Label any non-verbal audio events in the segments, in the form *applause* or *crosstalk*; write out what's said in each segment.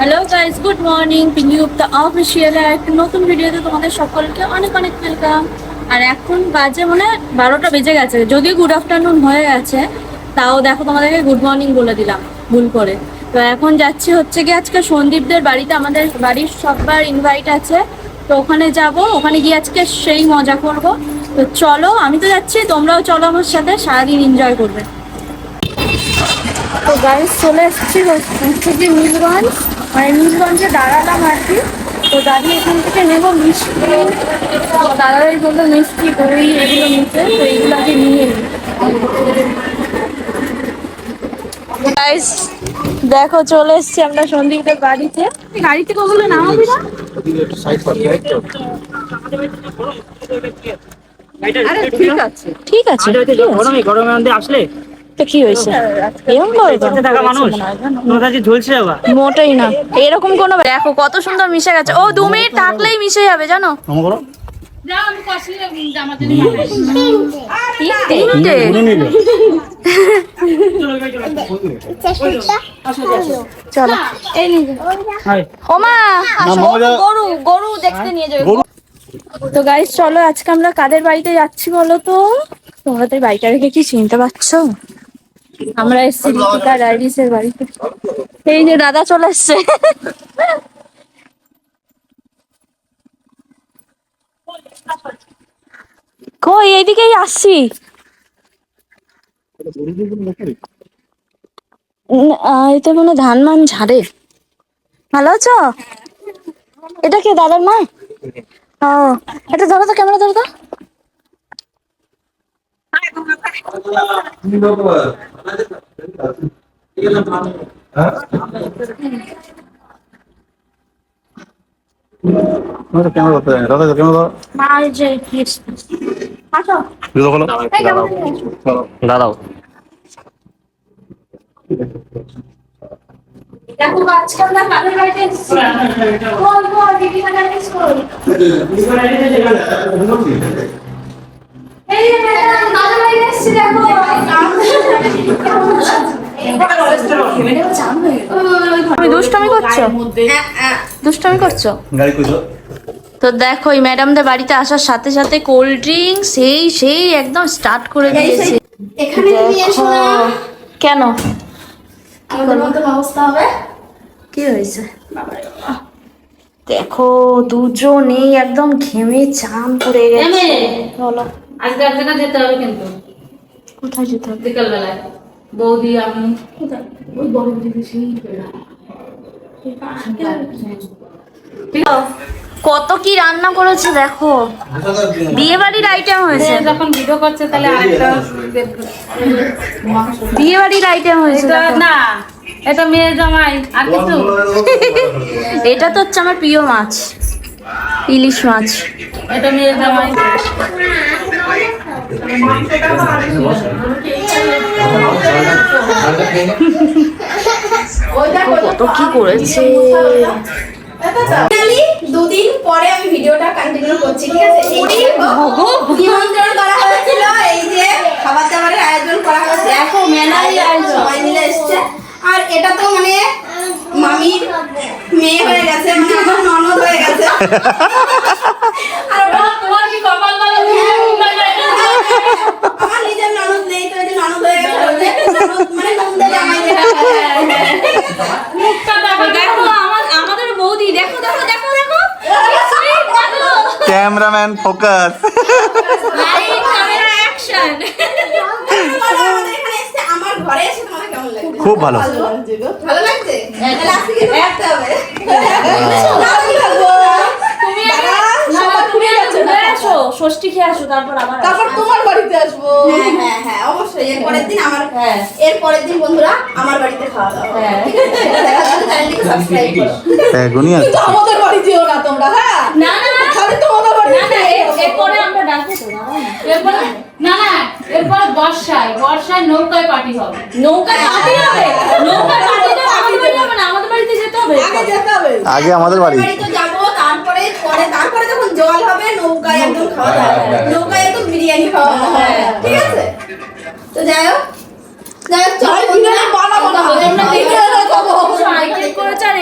Hello guys good morning Pinki Gupta অফিসিয়ালে একটা নতুন ভিডিওতে তোমাদের সকলকে অনেক অনেক ওয়েলকাম আর এখন বাজে মানে বারোটা বেজে গেছে। যদিও গুড আফটারনুন হয়ে গেছে, তাও দেখো তোমাদেরকে গুড মর্নিং বলে দিলাম, ভুল করে। তো এখন যাচ্ছি হচ্ছে কি আজকে সন্দীপদের বাড়িতে, আমাদের বাড়ির সবার ইনভাইট আছে। তো ওখানে যাব, ওখানে গিয়ে আজকে সেই মজা করব। তো চলো, আমি তো যাচ্ছি, তোমরাও চলো আমার সাথে, সারাদিন এনজয় করবে। তো গাড়ি চলে এসেছি হচ্ছে যে নীলগঞ্জ মানে নীলগঞ্জে দাঁড়ালাম আর কি। তো এখান থেকে নেব মিষ্টি। তো দাদারাই বলল মিষ্টি দই এগুলো নিতে তো এগুলো আগে নিয়ে দেখো চলে এসছি আমরা সন্দীপের বাড়িতে। গাড়ি থেকে ওগুলো নামাবি না? ঠিক আছে। ঠিক আছে। গরমে গরমের মধ্যে আসলে তো কি হয়েছে? এরকম করবে তোমার মোটেই না। এরকম কোনো দেখো কত সুন্দর মিশে গেছে। ও দু মিনিট থাকলেই মিশে যাবে জানো? তিনটে। চলো ওমা গরু গরু দেখতে নিয়ে যাবে। তো গাইস চলো আজকে আমরা কাদের বাড়িতে যাচ্ছি বলো তো? তোমাদের বাড়িটা রেখে কি চিনতে পারছ? আমরা এসেছি দীপিকা ডায়ারিসের বাড়িতে। এই যে দাদা চলে এসছে কই, এইদিকেই আসছি। এতে মনে ধান মান ঝাড়ে। ভালো আছো? এটা কে, দাদার মা? ও, এটা ধরো তো, ক্যামেরা ধরো তো। দাদা। দাঁড়াও দেখো আজকে আমরা কাদের বাড়িতে বল বল ডায়ারিস কই এই যে ম্যাডাম কাদের বাড়িতে এসেছি দেখো। তুমি দুষ্টমি করছ? দুষ্টমি করছ? গাড়ি কইছো তো দেখো এই ম্যাডামদের বাড়িতে আসার সাথে সাথে কোল্ড ড্রিঙ্ক সেই সেই একদম স্টার্ট করে দিয়েছে। এখানে নিয়ে এসো না। কেন? আমাদের মতন অবস্থা হবে। কি হয়েছে? দেখো দুজনেই একদম ঘেমে চান পড়ে গেছে। বলো। আজকে যেতে হবে কিন্তু। কোথায় যেতে হবে? বিকাল বেলায় বৌদি আমি। কোথায়? ওই বড় দিদি সেই কত কি রান্না করেছে দেখো। বিয়ে বাড়ির আইটেম হয়েছে যখন ভিডিও করছে তাহলে আরেকটা বিয়ে বাড়ির আইটেম হয়েছে না এটা মেয়ে জামাই আর কিছু। এটা তো হচ্ছে আমার প্রিয় মাছ ইলিশ মাছ। এটা মেয়ে জামাই। কত কি করেছে? দুদিন পরে আমি ভিডিওটা কন্টিনিউ করছি ঠিক আছে? নিমন্ত্রণ করা হয়েছিল এই যে খাবার দাবারের আয়োজন করা হয়েছে। দেখো, মেলারই আয়োজন। সবাই মিলে এসছে। আর এটা তো মানে মামির মেয়ে হয়ে গেছে মানে আমার ননদ হয়ে গেছে আর ওটা তোমার কি কপাল ভালো আমার নিজের ননদ নেই তো এই যে ননদ হয়ে গেছে ওই যে ননদ মানে ননদের জামাই যেটা দেখো আমার আমাদের বৌদি দেখো দেখো দেখো দেখো cameraman focus light camera action আমাদের এখানে এসছে আমার ঘরে এসে তোমার কেমন লাগছে খুব ভালো। লাগছে? আসো ষষ্ঠী খেয়ে আসো তারপর আবার তারপর তোমার বাড়িতে আসব। হ্যাঁ হ্যাঁ হ্যাঁ অবশ্যই। এর পরের দিন আমার এর পরের দিন বন্ধুরা আমার বাড়িতে খাওয়া দাওয়া জন্য চ্যানেলটিকে সাবস্ক্রাইব করো। আমাদের বাড়ি যেও না তোমরা হ্যাঁ? না না। খালি তোমাদের না না এরপরে আমরা ডাকবো তো দাঁড়াও না। এরপরে না না এরপরে বর্ষায় বর্ষায় নৌকায় পার্টি হবে। নৌকায় পার্টি হবে? নৌকায় পার্টি তো আমাদের বাড়ি হবে। না আমাদের বাড়িতে যেতে হবে আগে যেতে হবে। আগে আমাদের বাড়ি। বাড়ি তো যাব তারপরে পরে তারপরে যখন জল হবে নৌকায় একদম খাওয়া দাওয়া নৌকায় একদম বিরিয়ানি খাওয়া দাওয়া ঠিক আছে? তো যাই হোক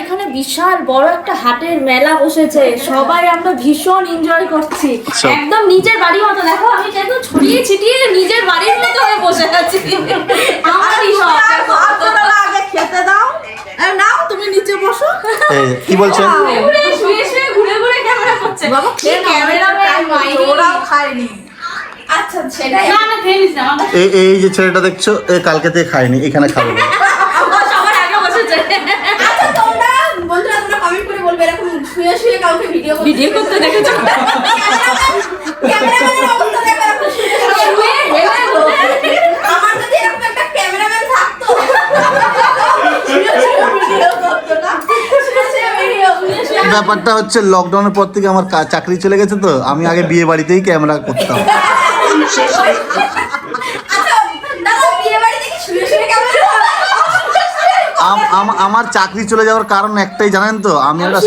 এখানে বিশাল বড় একটা হাটের মেলা বসেছে। সবাই আমরা ভীষণ এনজয় করছি। আচ্ছা। একদম নিজের বাড়ির মতো। দেখো আমি একদম ছড়িয়ে ছিটিয়ে নিজের বাড়ির মতো হয়ে বসে আছি। আমারই আগে খেতে দাও। নাও তুমি নিচে বসো। কি বলছেন? ঘুরে শুয়ে শুয়ে ঘুরে ঘুরে ক্যামেরা করছে। বাবা মাইরি। ওরাও খায়নি সেটাই না না খেয়ে নিস না এই এই যে ছেলেটা দেখছ এ কালকে থেকে খায়নি এখানে খাবে না। সবার আগে বসেছে আচ্ছা তোমরা বন্ধুরা তোমরা কমেন্ট করে বলবে এরকম শুয়ে শুয়ে কাউকে ভিডিও ভিডিও করতে দেখেছ ক্যামেরাম্যানের অবস্থা দেখো এরকম শুয়ে শুয়ে। শুয়ে হেলে বসে। আমার যদি এরকম একটা ক্যামেরাম্যান থাকতো শুয়ে শুয়ে ভিডিও করতো না শুয়ে শুয়ে ভিডিও শুয়ে শুয়ে ব্যাপারটা হচ্ছে লকডাউনের পর থেকে আমার কা- চাকরি চলে গেছে তো আমি আগে বিয়ে বাড়িতেই ক্যামেরা করতাম আমার চাকরি চলে যাওয়ার কারণ একটাই জানেন তো? আমি একটা।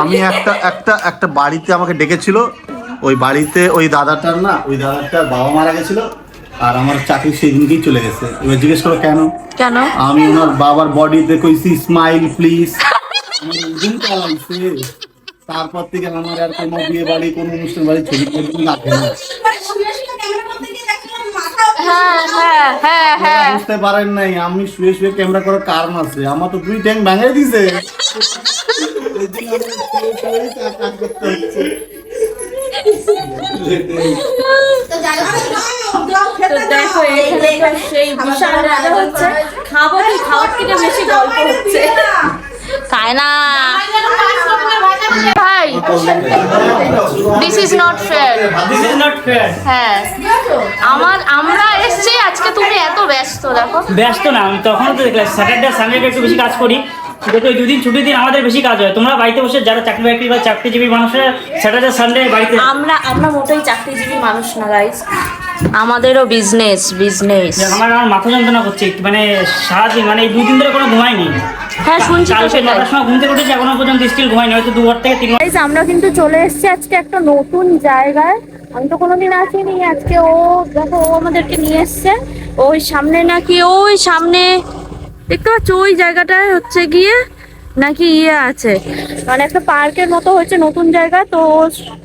আমি একটা একটা একটা বাড়িতে আমাকে ডেকেছিল। ওই বাড়িতে ওই দাদাটার না ওই দাদাটার বাবা মারা গেছিল আর আমার চাকরি সেই দিনকেই চলে গেছে। এবার জিজ্ঞেস করো কেন? কেন? আমি ওনার বাবার বডিতে কইছি স্মাইল প্লিজ তারপর থেকে আমার আর কোনো বিয়ে বাড়ি কোনো অনুষ্ঠান বাড়ি ছবি রাখে না মানে শুয়ে শুয়ে ক্যামেরা করতে গিয়ে দেখলাম মাথা হ্যাঁ হ্যাঁ হ্যাঁ হ্যাঁ বুঝতে পারেন নাই আমি শুয়ে শুয়ে ক্যামেরা করার কারণ আছে। আমার তো দুই ট্যাঙ্ক ভেঙে দিছে। দেখো এখানে সেই বিশাল রাজা হচ্ছে। খাব খাওয়ার থেকে বেশি গল্প হচ্ছে। খায় না ভাই this is not fair this is not fair হ্যাঁ। আমার আমরা এসছি আজকে তুমি এত ব্যস্ত দেখো। ব্যস্ত না আমি তখনও তো দেখলাম স্যাটারডে সানডে একটু বেশি কাজ করি। দেখো এই দুদিন ছুটির দিন আমাদের বেশি কাজ হয়। তোমরা বাড়িতে বসে যারা চাকরি বাকরি বা চাকরিজীবী মানুষেরা স্যাটারডে সানডে বাড়িতে আমরা আমরা মোটেই চাকরিজীবী মানুষ না গাইস আমাদেরও বিজনেস বিজনেস আমার আমার মাথা যন্ত্রণা করছে মানে সারাদিন মানে এই দুদিন ধরে কোনো ঘুমাইনি হ্যাঁ শুনছি তো সেটাই। সময় ঘুম থেকে উঠেছি এখনও পর্যন্ত স্টিল ঘুমাইনি হয়তো দু ঘর থেকে তিন আমরা কিন্তু চলে এসেছি আজকে একটা নতুন জায়গায়। আমি তো কোনোদিন আসিনি আজকে ও দেখো ও আমাদেরকে নিয়ে এসছে। ওই সামনে নাকি ওই সামনে দেখতে পাচ্ছ ওই জায়গাটায় হচ্ছে গিয়ে নাকি ইয়ে আছে। মানে একটা পার্কের মতো হচ্ছে নতুন জায়গা তো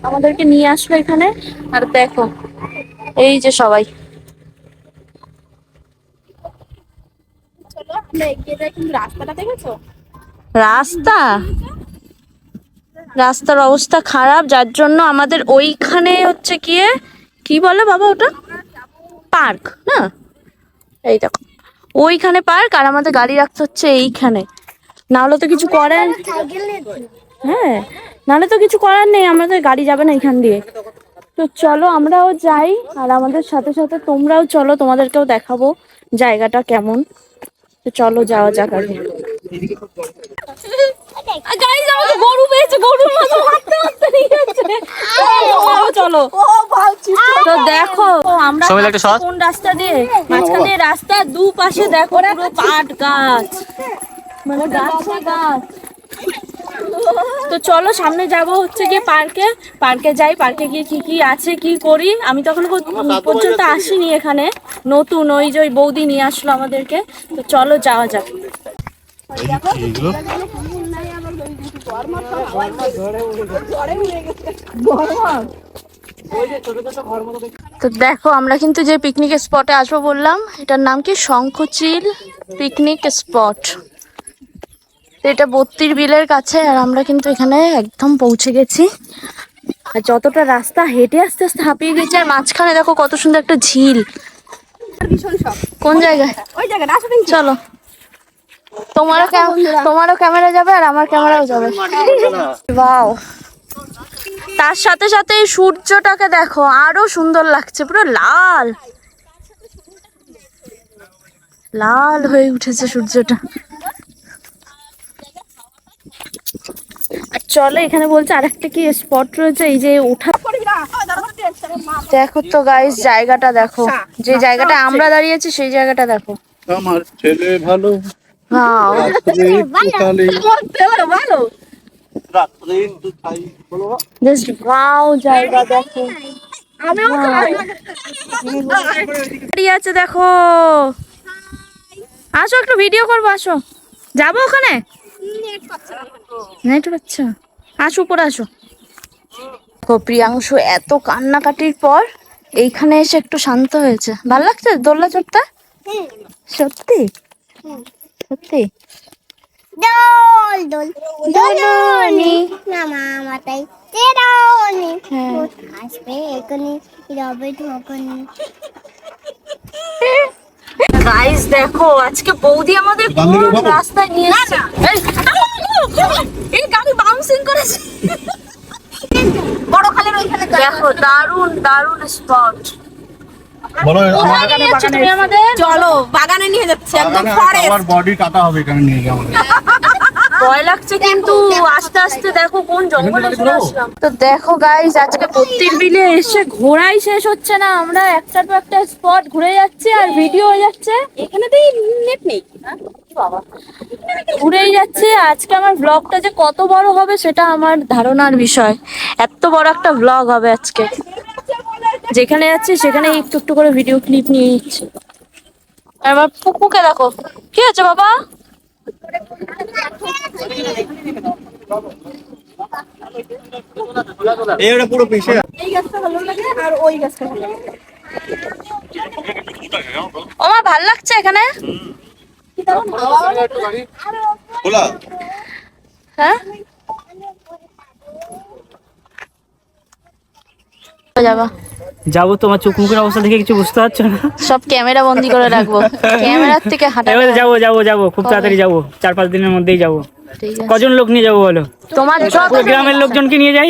আমাদেরকে নিয়ে আসলো এখানে। আর দেখো এই যে সবাই। রাস্তাটা দেখেছ? রাস্তা? রাস্তার অবস্থা খারাপ যার জন্য আমাদের ওইখানে হচ্ছে গিয়ে কি বলে বাবা ওটা? পার্ক না? এই দেখো ওইখানে পার্ক আর আমাদের গাড়ি রাখতে হচ্ছে এইখানে। না হলে তো কিছু করার হ্যাঁ নাহলে তো কিছু করার নেই আমাদের গাড়ি যাবে না এখান দিয়ে। তো চলো আমরাও যাই আর আমাদের সাথে সাথে তোমরাও চলো তোমাদেরকেও দেখাবো জায়গাটা কেমন। তো চলো যাওয়া যাক আগে। গাইস আমাকে গরু পেয়েছে গরুর মতো হাঁটতে হাঁটতে নিয়ে যাচ্ছে চলো, চলো। তো দেখো আমরা সবাই একটা যাচ্ছি কোন রাস্তা দিয়ে? মাঝখান দিয়ে রাস্তা দু দেখো পুরো পাট গাছ। মানে গাছে গাছ। তো চলো সামনে যাব হচ্ছে গিয়ে পার্কে। পার্কে যাই পার্কে গিয়ে কি কি আছে কি করি? আমি তখন পর্যন্ত আসিনি এখানে। নতুন ওই যে ওই বৌদি নিয়ে আসলো আমাদেরকে। তো চলো যাওয়া যাক। এইগুলো তো দেখো আমরা কিন্তু যে পিকনিক স্পটে আসব বললাম এটার নাম কি? শঙ্খচিল পিকনিক স্পট এটা বত্রির বিলের কাছে আর আমরা কিন্তু এখানে একদম পৌঁছে গেছি। আর যতটা রাস্তা হেঁটে আস্তে আস্তে হাঁপিয়ে গেছে আর মাঝখানে দেখো কত সুন্দর একটা ঝিল। কোন জায়গায়? ওই জায়গাটা আসো চলো। তোমারও তোমারও ক্যামেরা যাবে আর আমার ক্যামেরাও যাবে। বাও তার সাথে সাথে এই সূর্যটাকে দেখো আরও সুন্দর লাগছে পুরো লাল। লাল হয়ে উঠেছে সূর্যটা। আর চলো এখানে বলছে আরেকটা কি স্পট রয়েছে এই যে ওঠা দেখো তো গাইস জায়গাটা দেখো। যে জায়গাটা আমরা দাঁড়িয়েছি সেই জায়গাটা দেখো। আমার ছেলে ভালো। দাঁড়িয়ে আছে দেখো। আসো একটু ভিডিও করব আসো। যাব ওখানে? নেট পাচ্ছ আসো উপরে আসো। দেখো প্রিয়াংশু এত কান্নাকাটির পর এইখানে এসে একটু শান্ত হয়েছে। ভালো লাগছে দোল্লা চড়তে? সত্যি? সত্যি? দোল দোল দোলনি। মামা মাতাই তেরোনি আসবে এখনি রবে ঠকনি গাইস দেখো আজকে বৌদি আমাদের কোন রাস্তায় নিয়ে এসেছে? এই, এই গাড়ি বাউন্সিং করেছে। বড় খালের ওইখানে দেখো দারুণ দারুণ স্পট বলো আমার আমাদের? চলো বাগানে নিয়ে যাচ্ছে একদম ফরেস্ট আমার বডি কাটা হবে এখানে নিয়ে যাব ভয় লাগছে কিন্তু আস্তে আস্তে দেখো। কোন জঙ্গলে চলে আসলাম। তো দেখো গাইস আজকে বত্রির বিলে এসে ঘোরাই শেষ হচ্ছে না আমরা একটার পর একটা স্পট ঘুরে যাচ্ছি আর ভিডিও হয়ে যাচ্ছে। এখানেতেই নেট নেই। হ্যাঁ? বাবা। ঘুরেই যাচ্ছে আজকে আমার ব্লগটা যে কত বড় হবে সেটা আমার ধারণার বিষয়। এত বড় একটা ব্লগ হবে আজকে। যেখানে যাচ্ছি সেখানে একটু একটু করে ভিডিও ক্লিপ নিয়ে নিচ্ছি। আর আমার পুকুকে দেখো। কি আছে বাবা? এইটা পুরো পিছে এই গাছটা ভালো লাগে আর ওই গাছটা ভালো লাগে। ওমা ভালো লাগছে এখানে? হ্যাঁ? যাবা। যাব তোমার চোখ মুখের অবস্থা দেখে কিছু বুঝতে পারছ না? সব ক্যামেরা বন্দি করে রাখব। ক্যামেরার থেকে হাঁটা যাব যাব যাব খুব তাড়াতাড়ি যাব। চার পাঁচ দিনের মধ্যেই যাব। কজন লোক নিয়ে যাব বলো? তোমার যত গ্রামের লোকজনকে নিয়ে যাই।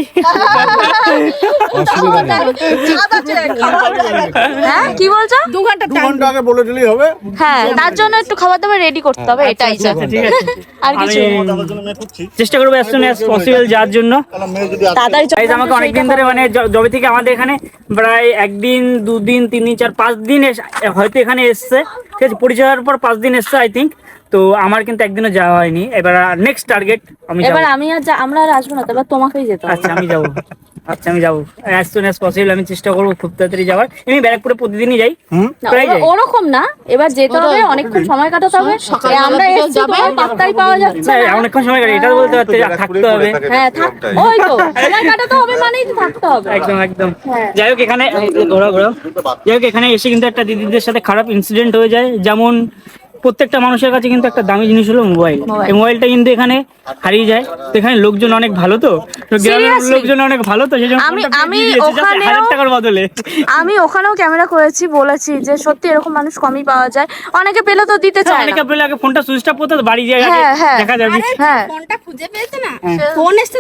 হ্যাঁ? কি বলছো? দু ঘণ্টা দু ঘণ্টা আগে বলে দিলেই হবে। হ্যাঁ তার জন্য একটু খাবার দাবার রেডি করতে হবে এটাই যা আচ্ছা, ঠিক আছে আর কিছু চেষ্টা করব অ্যাজ সুন অ্যাজ পসিবল যাওয়ার জন্য। তাড়াতাড়ি। আমাকে অনেকদিন ধরে মানে যবে থেকে আমাদের এখানে প্রায় একদিন দুদিন তিন দিন চার পাঁচ দিন এস- হয়তো এখানে এসছে। ঠিক আছে পরিচয় হওয়ার পর পাঁচ দিন এসছে আই থিঙ্ক তো আমার কিন্তু একদিনও যাওয়া হয়নি। এবার নেক্সট টার্গেট আমি এবার আমি আর যা- আমরা আর আসব না তবে তোমাকেই যেতে হবে। আচ্ছা আমি যাব। আচ্ছা আমি যাব। অ্যাজ সুন অ্যাজ পসিবল আমি চেষ্টা করব খুব তাড়াতাড়ি যাওয়ার। আমি ব্যারাকপুরে প্রতিদিনই যাই। প্রায় যাই। ওরকম না। এবার যেতে হবে অনেকক্ষণ সময় কাটাতে হবে। আমরা এসছি তোমার পাত্তাই পাওয়া যাচ্ছে না, অনেকক্ষণ সময় কাটে এটা বলতে পারতে থাকতে হবে। হ্যাঁ থাক ওই তো সময় কাটাতে হবে মানেই তো থাকতে হবে। একদম একদম। হ্যাঁ। যাই হোক এখানে ঘোরা ঘোরা যাই হোক এখানে এসে কিন্তু একটা দিদিদের সাথে খারাপ ইনসিডেন্ট হয়ে যায়। যেমন প্রত্যেকটা মানুষের কাছে কিন্তু একটা দামি জিনিস হলো মোবাইল। এই মোবাইলটা কিন্তু এখানে হারিয়ে যায়। তো এখানে লোকজন অনেক ভালো তো? তো গ্রামের লোকজন অনেক ভালো তো? সেই জন্য আমি- আমি ওখানেও- টাকার বদলে। আমি ওখানেও ক্যামেরা করেছি বলেছি যে সত্যি এরকম মানুষ কমই পাওয়া যায়। অনেকে পেলে তো দিতে চায় অনেকে পেলে আগে ফোনটা সুইচ অফ করতে বাড়ি যায় হ্যাঁ, হ্যাঁ। দেখা যাবে। হ্যাঁ। ফোনটা খুঁজে পেয়েছে না? ফোন এসছে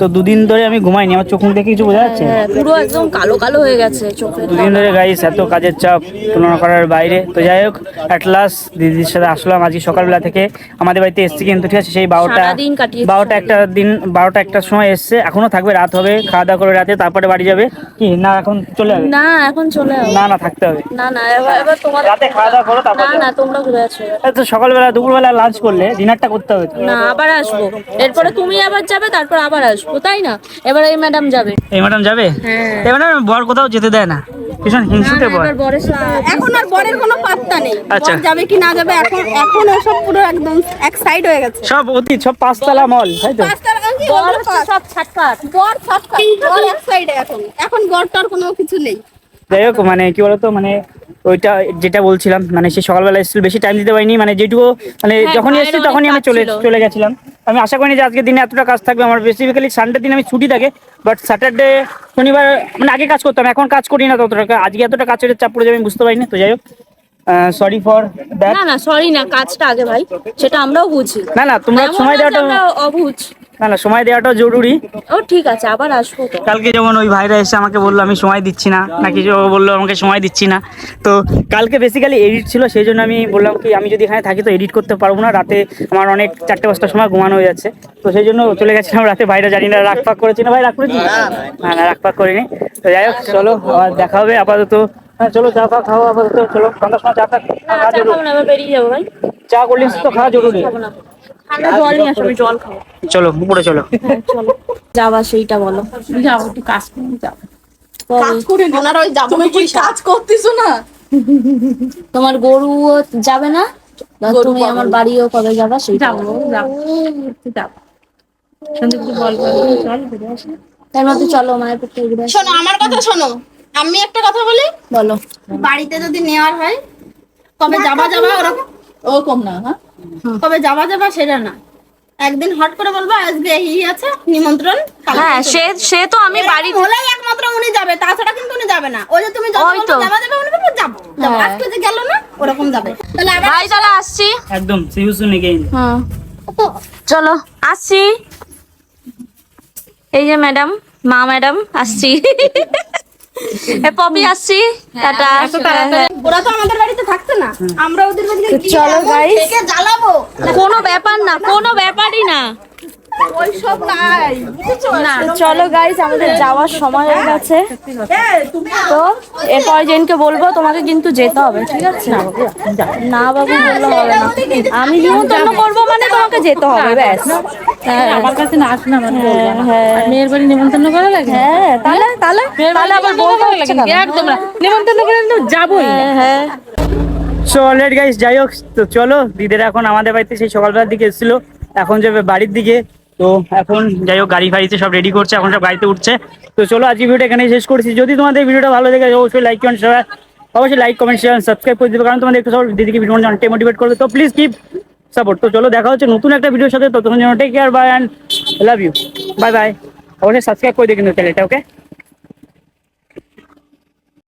তো দুদিন ধরে। আমি ঘুমাইনি। আমার চোখ মুখ দেখে কিছু বোঝা যাচ্ছে? হ্যাঁ, পুরো একদম কালো কালো হয়ে গেছে চোখে দুদিন ধরে গাইস এত কাজের চাপ তুলনা করার বাইরে। তো যাই হোক অ্যাট লাস্ট দিদির সাথে আসলাম আজকে সকালবেলা থেকে। আমাদের বাড়িতে এসছি কিন্তু ঠিক আছে সেই বারোটা বারোটা একটা দিন বারোটা একটার সময় এসছে। এখনও থাকবে রাত হবে খাওয়া দাওয়া করে রাতে তারপরে বাড়ি যাবে। কি না এখন চলে যাবে? না এখন চলে যাও না না থাকতে হবে। না না এবার এবার তোমার রাতে খাওয়া দাওয়া করো তারপর না না তোমরা ঘুরে আছো তো সকালবেলা দুপুরবেলা লাঞ্চ করলে ডিনারটা করতে হবে না আবার আসব। এরপরে তুমি আবার যাবে তারপর আবার আসব তাই না? এবার এই ম্যাডাম যাবে। এই ম্যাডাম যাবে? হ্যাঁ। এই ম্যাডাম বর কোথাও যেতে দেয় না। ভীষণ হিংসুটে বর। সাথে এখন আর বরের কোনো পাত্তা নেই। আচ্ছা। যাবে কি না যাবে এখন এখন ওসব পুরো একদম এক সাইড হয়ে গেছে। সব অতি সব পাঁচতলা মল তাই তো? বর সব ছাটকাট বর ছটকা বর এক সাইডে এখন। এখন গড়টার কোনো কিছু নেই। যাই হোক মানে কি বলতো মানে ওইটা যেটা বলছিলাম মানে সে সকালবেলা এসেছিল বেশি টাইম দিতে পারিনি মানে যেটুকু মানে হ্যাঁ, যখনই এসেছি তখনই আমি চলে। চলে গেছিলাম। আমি আশা করিনি যে আজকে দিনে এতটা কাজ থাকবে আমার বেসিক্যালি সানডে দিন আমি ছুটি থাকে বাট স্যাটারডে শনিবার মানে আগে কাজ করতাম এখন কাজ করি না ততটা। আজকে এতটা কাজের চাপ পড়ে যাবে আমি বুঝতে পারিনি তো যাই হোক। সরি ফর দ্যাট না না সরি না কাজটা আগে ভাই সেটা আমরাও বুঝি। না না তোমরা সময় দেওয়াটা আমরা অবুঝ। না না সময় দেওয়াটা জরুরি। ও ঠিক আছে আবার আসব তো। কালকে যেমন ওই ভাইরা এসে আমাকে বলল আমি সময় দিচ্ছি না নাকি যে ও বলল আমাকে সময় দিচ্ছি না। তো কালকে বেসিক্যালি এডিট ছিল সেই জন্য আমি বললাম কি আমি যদি এখানে থাকি তো এডিট করতে পারব না রাতে আমার অনেক চারটে পাঁচটার সময় ঘুমানো হয়ে যাচ্ছে। তো সেই জন্য চলে গেছিলাম রাতে ভাইরা জানি না রাগ পাক করেছি না ভাই রাগ করেছি? না না রাগ পাক করিনি। তো যাই হোক চলো আবার দেখা হবে আপাতত হ্যাঁ চলো চা ফা খাও আপাতত চলো সময় চা ফা না খাওয়া চা জরুরি। খাব না বেরিয়ে যাব ভাই। চা কোল্ড ড্রিঙ্কস তো খাওয়া জরুরি। না। ঠান্ডা জল নিয়ে আসো জল খাব। চলো উপরে চলো। হ্যাঁ চলো। যাবা সেইটা বলো। যাও একটু কাজ করে যাও কাজ করে ওনারা ওই যাব তুমি কি কাজ করতেছো না? তোমার গরু যাবে না? তুমি আমার বাড়িও কবে যাবা সেই যাব যাব। যাব। সন্দীপকে বল বল চল ঘুরে আসি। তার মধ্যে চলো মায়ের পক্ষে শোনো আমার কথা শোনো। আমি একটা কথা বলি? বলো। বাড়িতে যদি নেওয়ার হয় কবে যাবা যাবা ওরকম ও কম না হ্যাঁ? কবে যাবা যাবা সেটা না। একদিন হট করে বলব আজকে এই আছে নিমন্ত্রণ হ্যাঁ সে সে তো আমি বাড়ি হলেই একমাত্র উনি যাবে তাছাড়া কিন্তু উনি যাবে না। ওই যে তুমি যাবা যাবে উনি বলবে যাব। যাব। হ্যাঁ। আজকে যে গেল না ওরকম যাবে। তাহলে ভাই চলো আসছি। একদম see you soon again hmm. চলো আসছি। এই যে ম্যাডাম মা ম্যাডাম আসছি। *laughs* পপি আসছি। টাটা। হ্যাঁ, ওরা তো আমাদের বাড়িতে থাকছে না। আমরা ওদের বাড়িতে চলো জ্বালাবো। কোনো ব্যাপার না কোনো ব্যাপারই না। চলো গাইজ আমাদের যাওয়ার সময় হয়ে গেছে। তো এরপর জেনকে বলব তোমাকে কিন্তু যেতে হবে ঠিক আছে? না বাবু বললে হবে না। আমি নিমন্ত্রণ করব মানে তোমাকে যেতে হবে ব্যাস। হ্যাঁ, আমার কাছে না আসলে আমার হ্যাঁ, হ্যাঁ। মেয়ের বাড়ি নিমন্ত্রণ করা লাগে? হ্যাঁ তাহলে তাহলে তাহলে আবার বলব একদম নিমন্ত্রণ করে যাবোই হ্যাঁ হ্যাঁ। সো অলরেডি গাইস যাই হোক তো চলো দিদিরা এখন আমাদের বাড়িতে সেই সকালবেলার দিকে এসেছিল এখন যাবে বাড়ির দিকে। তো এখন যাই হোক, গাড়ি ফাড়িতে সব রেডি করছে, এখন সব গাড়িতে উঠছে। তো চলো আজকে ভিডিওটা এখানে শেষ করছি। যদি তোমাদের ভিডিওটা ভালো লেগে অবশ্যই লাইক কমেন্ট শেয়ার অবশ্যই লাইক কমেন্ট শেয়ার সাবস্ক্রাইব করে দেবে, কারণ তোমাদের একটু সব দিদিকে ভিডিও অনেকটাই মোটিভেট করবে। তো প্লিজ কিপ সাপোর্ট তো চলো দেখা হচ্ছে নতুন একটা ভিডিওর সাথে। তো তোমার জন্য take care bye and love you bye bye অবশ্যই সাবস্ক্রাইব করে দেবে কিন্তু চ্যানেলটা ওকে